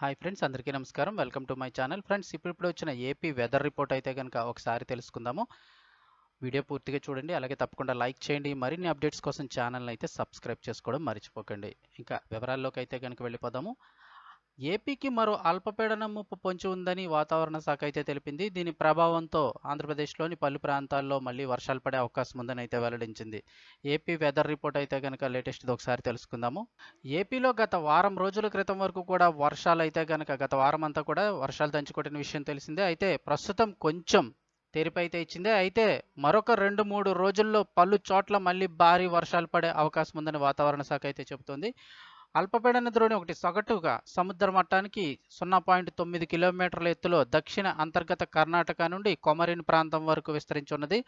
Hi friends అందరికీ నమస్కారం. Welcome to my channel. Friends ఇప్పుడు ఇప్పుడు వచ్చిన ఏపీ వెదర్ రిపోర్ట్ అయితే కనుక ఒకసారి తెలుసుకుందాము. వీడియో పూర్తిగా చూడండి అలాగే తప్పకుండా లైక్ చేయండి. మరిన్ని అప్డేట్స్ కోసం ఛానల్ని అయితే సబ్స్క్రైబ్ చేసుకోవడం మర్చిపోకండి. ఇంకా వివరాల్లోకి అయితే కనుక వెళ్ళిపోదాము. ఏపీకి మరో అల్పపీడనం ముప్పు పొంచి ఉందని వాతావరణ శాఖ అయితే తెలిపింది. దీని ప్రభావంతో ఆంధ్రప్రదేశ్లోని పలు ప్రాంతాల్లో మళ్ళీ వర్షాలు పడే అవకాశం ఉందని అయితే వెల్లడించింది. ఏపీ వెదర్ రిపోర్ట్ అయితే కనుక లేటెస్ట్ది ఒకసారి తెలుసుకుందాము. ఏపీలో గత వారం రోజుల క్రితం వరకు కూడా వర్షాలు అయితే కనుక గత వారం అంతా కూడా వర్షాలు దంచుకొట్టిన విషయం తెలిసిందే. అయితే ప్రస్తుతం కొంచెం తెరిపి అయితే అయితే మరొక రెండు మూడు రోజుల్లో పలు చోట్ల మళ్ళీ భారీ వర్షాలు పడే అవకాశం ఉందని వాతావరణ శాఖ అయితే చెబుతోంది. అల్పపీడన ద్రోణి ఒకటి సగటుగా సముద్ర మట్టానికి సున్నా పాయింట్ తొమ్మిది కిలోమీటర్ల ఎత్తులో దక్షిణ అంతర్గత కర్ణాటక నుండి కొమరిన్ ప్రాంతం వరకు విస్తరించి ఉన్నది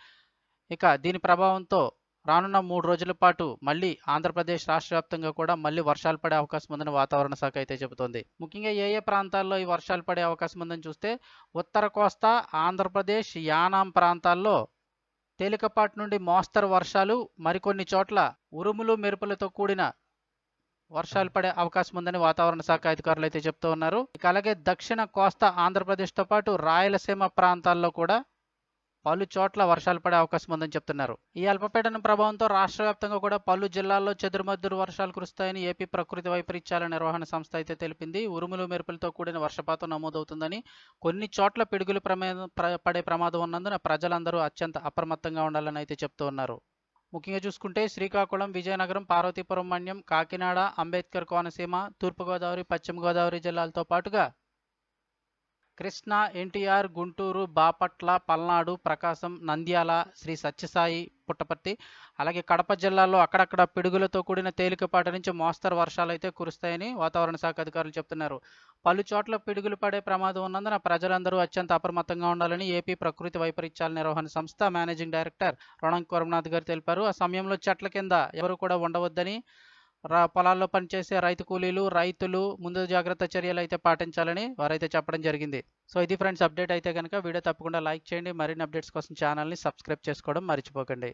ఇక దీని ప్రభావంతో రానున్న మూడు రోజుల పాటు మళ్ళీ ఆంధ్రప్రదేశ్ రాష్ట్ర వ్యాప్తంగా కూడా మళ్ళీ వర్షాలు పడే అవకాశం ఉందని వాతావరణ శాఖ అయితే చెబుతోంది. ముఖ్యంగా ఏ ఏ ప్రాంతాల్లో ఈ వర్షాలు పడే అవకాశం ఉందని చూస్తే ఉత్తర కోస్తా ఆంధ్రప్రదేశ్ యానాం ప్రాంతాల్లో తేలికపాటి నుండి మోస్తరు వర్షాలు మరికొన్ని చోట్ల ఉరుములు మెరుపులతో కూడిన వర్షాలు పడే అవకాశం ఉందని వాతావరణ శాఖ అధికారులు అయితే చెప్తూ ఉన్నారు. ఇక అలాగే దక్షిణ కోస్తా ఆంధ్రప్రదేశ్తో పాటు రాయలసీమ ప్రాంతాల్లో కూడా పలు చోట్ల వర్షాలు పడే అవకాశం ఉందని చెప్తున్నారు. ఈ అల్పపీడన ప్రభావంతో రాష్ట్ర వ్యాప్తంగా కూడా పలు జిల్లాల్లో చెదురుమద్దురు వర్షాలు కురుస్తాయని ఏపీ ప్రకృతి వైపరీత్యాల నిర్వహణ సంస్థ అయితే తెలిపింది. ఉరుములు మెరుపులతో కూడిన వర్షపాతం నమోదవుతుందని కొన్ని చోట్ల పిడుగులు ప్రమాదం పడే ప్రమాదం ఉన్నందున ప్రజలందరూ అత్యంత అప్రమత్తంగా ఉండాలని అయితే చెప్తూ ఉన్నారు. ముఖ్యంగా చూసుకుంటే శ్రీకాకుళం విజయనగరం పార్వతీపురం మన్యం కాకినాడ అంబేద్కర్ కోనసీమ తూర్పుగోదావరి పశ్చిమ గోదావరి జిల్లాలతో పాటుగా కృష్ణా ఎన్టీఆర్ గుంటూరు బాపట్ల పల్నాడు ప్రకాశం నంద్యాల శ్రీ సత్యసాయి పుట్టపర్తి. అలాగే కడప జిల్లాలో అక్కడక్కడ పిడుగులతో కూడిన తేలికపాటి నుంచి మోస్తరు వర్షాలు అయితే కురుస్తాయని వాతావరణ శాఖ అధికారులు చెప్తున్నారు. పలు చోట్ల పిడుగులు పడే ప్రమాదం ఉన్నందున ప్రజలందరూ అత్యంత అప్రమత్తంగా ఉండాలని ఏపీ ప్రకృతి వైపరీత్యాల నిర్వహణ సంస్థ మేనేజింగ్ డైరెక్టర్ రణంక్ కొరమనాథ్ గారు తెలిపారు. ఆ సమయంలో చెట్ల కింద ఎవరు కూడా ఉండవద్దని పొలాల్లో పనిచేసే రైతు కూలీలు రైతులు ముందు జాగ్రత్త చర్యలు అయితే పాటించాలని వారైతే చెప్పడం జరిగింది. సో ఇది ఫ్రెండ్స్ అప్డేట్ అయితే కనుక వీడియో తప్పకుండా లైక్ చేయండి. మరిన్ని అప్డేట్స్ కోసం ఛానల్ని సబ్స్క్రైబ్ చేసుకోవడం మర్చిపోకండి.